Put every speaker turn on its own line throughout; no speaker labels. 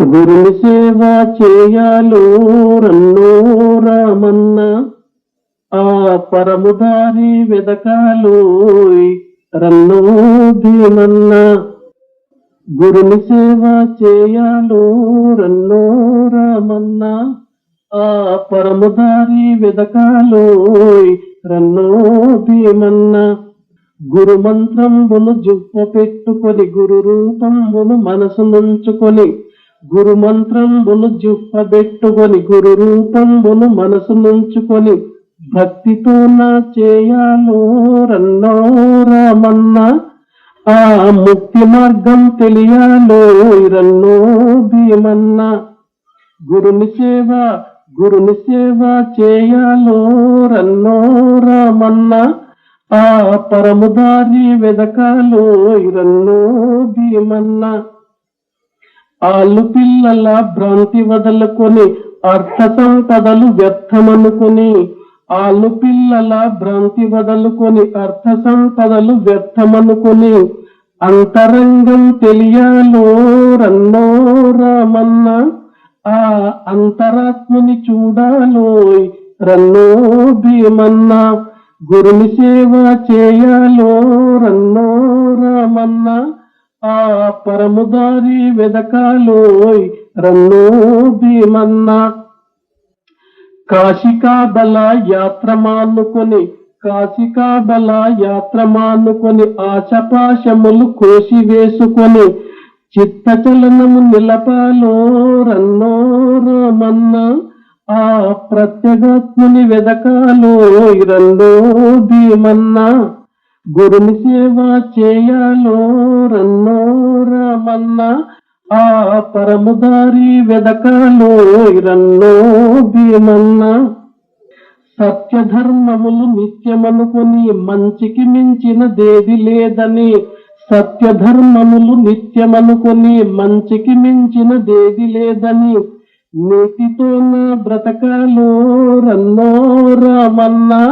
గురుని సేవ చేయాలో రన్నో రామన్న. ఆ పరముదారి వెదకాలో రన్నో భీమన్న. గురుని సేవ చేయాలో రన్నో రామన్న. ఆ పరముదారి వెదకాలో రన్నో భీమన్న. గురు మంత్రంబును జుప్ప పెట్టుకొని గురు రూపంబును మనసు నుంచుకొని గురు మంత్రంబును జుప్పబెట్టుకొని గురు రూపంబును మనసు నుంచుకొని భక్తితో నా చేయాలో రన్నో రామన్నా ఆ ముక్తి మార్గం తెలియాలో ఇరన్నో భీమన్న. గురుని సేవ గురుని సేవ చేయాలో రన్నో రామన్న ఆ పరముదారి వెదకాలో ఇరన్నో భీమన్న. ఆలు పిల్లల భ్రాంతి వదలుకొని అర్థ సంపదలు వ్యర్థమనుకొని ఆలు పిల్లల భ్రాంతి వదలుకొని అర్థ సంపదలు వ్యర్థమనుకొని అంతరంగం తెలియాలో రన్నో రామన్న ఆ అంతరాత్మని చూడాలో రన్నో భీమన్న గురుని సేవ చేయాలో రన్నో రామన్నా ఆ పరముదారి వెదకాలోయ్ రన్నో భీమన్న. కాశికా బల యాత్ర మానుకొని కాశికా బల యాత్ర మానుకొని ఆశపాశములు కోసి వేసుకొని చిత్తచలనము నిలపాలో రన్నో రామన్న. ఆ ప్రత్యేగాత్ముని వెదకాలో రన్నో భీమన్నా. గురుని సేవ చేయాలో రన్నో రామన్న ఆ పరముదారి వెదకాలో రన్నో భీమన్న. సత్యధర్మములు నిత్యమనుకుని మంచికి మించిన దేది లేదని సత్యధర్మములు నిత్యమనుకుని మంచికి మించిన దేది లేదని నీతితో నా బ్రతకాలో రన్నో రామన్నా.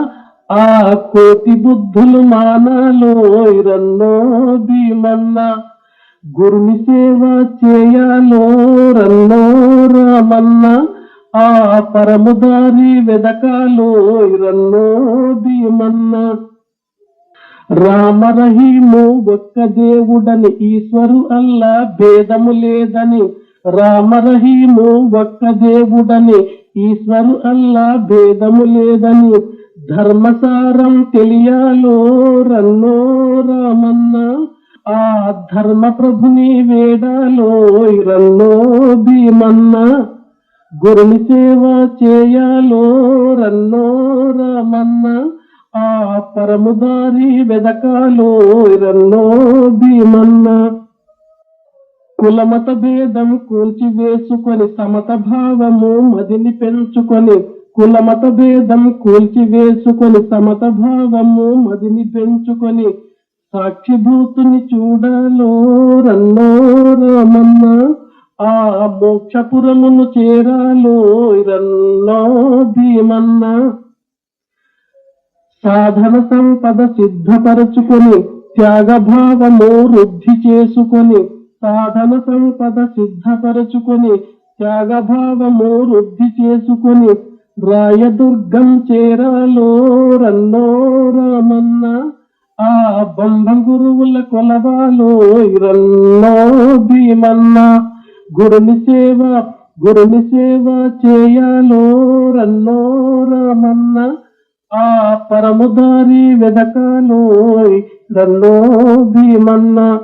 ఆ కోటి బుద్ధులు మానాలో రన్నో భీమన్న. గురుని సేవ చేయాలో రన్నో రామన్న. ఆ పరముదారి వెదకాలో రన్నో భీమన్న. రామరహీము ఒక్క దేవుడని ఈశ్వరు అల్లా భేదము లేదని. రామరహీము ఒక్క దేవుడని ఈశ్వరు అల్లా భేదము లేదని. ధర్మసారం తెలియాలో రన్నో రామన్న. ఆ ధర్మ ప్రభుని వేడాలో రన్నో భీమన్న. గురుని సేవ చేయాలో రన్నో రామన్న. ఆ పరముదారి వెదకాలో రన్నో భీమన్న. కులమత భేదం కూల్చివేసుకొని సమత భావము మదిని పెంచుకొని కులమత భేదం కూల్చి వేసుకొని సమత భావము మదిని పెంచుకొని సాక్షిభూతుని చూడాలో రన్నో రామన్న ఆ మోక్షపురమును చేరాలో రన్నో భీమన్న. సాధన సంపద సిద్ధపరచుకొని త్యాగభావము వృద్ధి చేసుకొని సాధన సంపద సిద్ధపరచుకొని త్యాగభావము వృద్ధి చేసుకొని రాయదుర్గం చేరాలో రన్నో రామన్న ఆ బొమ్మ గురువుల కొలవాలో రన్నో భీమన్న. గురుని సేవ గురుని సేవ చేయాలో రన్నో రామన్న. ఆ పరముదారి వెదకాలో రన్నో భీమన్న.